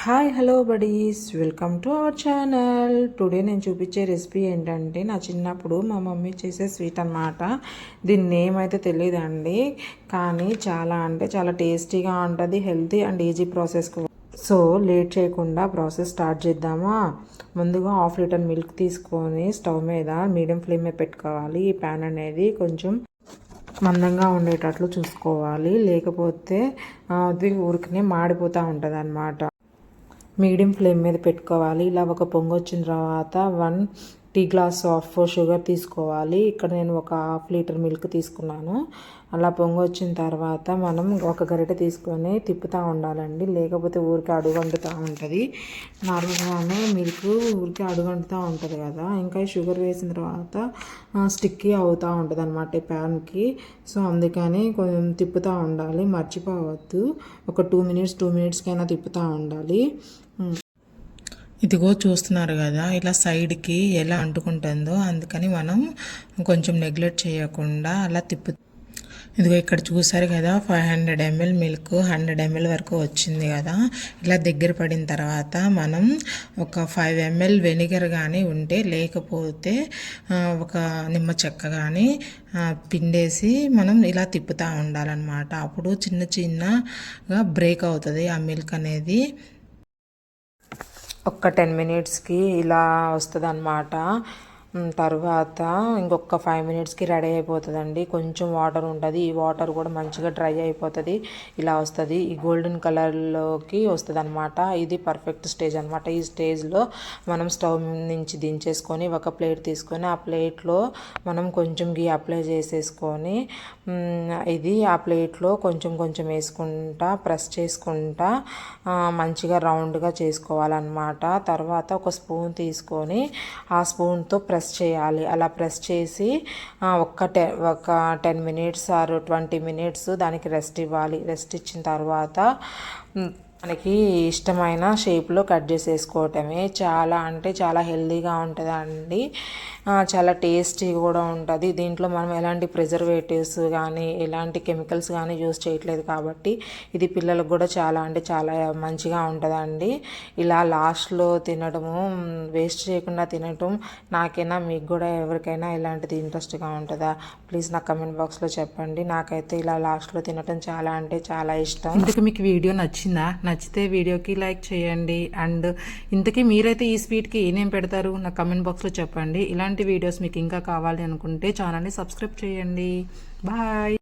Hi hello buddies welcome to our channel today నేను చూపించే recipe ఏంటంటే నా చిన్నప్పుడు మా మమ్మీ చేసే స్వీట్ అన్నమాట. దీన్ని నేమ్ అయితే తెలియదండి కానీ చాలా అంటే చాలా టేస్టీగా ఉంటుంది healthy and easy process so late చేయకుండా ప్రాసెస్ స్టార్ట్ చేద్దామా? ముందుగా హాఫ్ లీటర్ మిల్క్ తీసుకొని స్టవ్ మీద మీడియం ఫ్లేమ్ మీద పెట్టుకోవాలి. ఈ ప్యాన్ అనేది కొంచెం మందంగా ఉండేటట్లు చూసుకోవాలి. లేకపోతే అది ఊరికనే మాడిపోతూ ఉంటుంది అనమాట మీడియం ఫ్లేమ్ మీద పెట్టుకోవాలి. ఇలా ఒక పొంగు వచ్చిన తర్వాత one tea glass of sugar తీసుకోవాలి. ఇక్కడ నేను ఒక హాఫ్ లీటర్ మిల్క్ తీసుకున్నాను. అలా పొంగు వచ్చిన తర్వాత మనం ఒక గరిటె తీసుకొని తిప్పుతూ ఉండాలండి. లేకపోతే ఊరికే అడుగంటుతూ ఉంటుంది. నార్మల్గానే మిల్క్ ఊరికే అడుగంటుతూ ఉంటుంది కదా. ఇంకా షుగర్ వేసిన తర్వాత స్టిక్కీ అవుతూ ఉంటుంది అనమాట ఈ ప్యాన్కి. సో అందుకని కొంచెం తిప్పుతూ ఉండాలి. మర్చిపోవద్దు. ఒక టూ మినిట్స్ టూ మినిట్స్కైనా తిప్పుతూ ఉండాలి. ఇదిగో చూస్తున్నారు కదా ఇలా సైడ్కి ఎలా అంటుకుంటుందో అందుకని మనం కొంచెం నెగ్లెక్ట్ చేయకుండా అలా తిప్పు ఇదిగో ఇక్కడ చూసారు కదా five hundred ML milk hundred ML వరకు వచ్చింది కదా. ఇలా దగ్గర పడిన తర్వాత మనం ఒక ఫైవ్ ఎంఎల్ వెనిగర్ కానీ ఉంటే లేకపోతే ఒక నిమ్మ చెక్క కానీ పిండేసి మనం ఇలా తిప్పుతూ ఉండాలన్నమాట. అప్పుడు చిన్న చిన్నగా బ్రేక్ అవుతుంది ఆ మిల్క్ అనేది. ఒక్క టెన్ మినిట్స్కి ఇలా వస్తుంది అనమాట తర్వాత ఇంకొక ఫైవ్ మినిట్స్కి రెడీ అయిపోతుందండి. కొంచెం వాటర్ ఉంటుంది. ఈ వాటర్ కూడా మంచిగా డ్రై అయిపోతుంది. ఇలా వస్తుంది. ఈ గోల్డెన్ కలర్లోకి వస్తుంది అనమాట ఇది పర్ఫెక్ట్ స్టేజ్ అనమాట ఈ స్టేజ్లో మనం స్టవ్ నుంచి దించేసుకొని ఒక ప్లేట్ తీసుకొని ఆ ప్లేట్లో మనం కొంచెం గీ అప్లై చేసేసుకొని ఇది ఆ ప్లేట్లో కొంచెం కొంచెం వేసుకుంటా ప్రెస్ చేసుకుంటా మంచిగా రౌండ్గా చేసుకోవాలన్నమాట. తర్వాత ఒక స్పూన్ తీసుకొని ఆ స్పూన్తో ప్రెస్ ప్రెస్ చేయాలి. అలా ప్రెస్ చేసి ఒక ఒక్క టె ఒక ten minutes or twenty minutes దానికి రెస్ట్ ఇవ్వాలి. రెస్ట్ ఇచ్చిన తర్వాత మనకి ఇష్టమైన షేప్లో కట్ చేసేసుకోవటమే. చాలా అంటే చాలా హెల్తీగా ఉంటుందండి. చాలా టేస్టీ కూడా ఉంటుంది. దీంట్లో మనం ఎలాంటి ప్రిజర్వేటివ్స్ కానీ ఎలాంటి కెమికల్స్ కానీ యూస్ చేయట్లేదు కాబట్టి ఇది పిల్లలకు కూడా చాలా అంటే చాలా మంచిగా ఉంటుందండి. ఇలా లాస్ట్లో తినడము వేస్ట్ చేయకుండా తినటం నాకైనా మీకు కూడా ఎవరికైనా ఇలాంటిది ఇంట్రెస్ట్గా ఉంటుందా? ప్లీజ్ నా కమెంట్ బాక్స్లో చెప్పండి. నాకైతే ఇలా లాస్ట్లో తినటం చాలా అంటే చాలా ఇష్టం. ఇంతకు మీకు వీడియో నచ్చిందా? నచ్చితే వీడియోకి లైక్ చేయండి. అండ్ ఇంతకీ మీరైతే ఈ స్వీట్కి ఏమేం పెడతారు? నా కమెంట్ బాక్స్లో చెప్పండి. ఇలాంటి వీడియోస్ మీకు ఇంకా కావాలి అనుకుంటే ఛానల్ని సబ్స్క్రైబ్ చేయండి. బాయ్.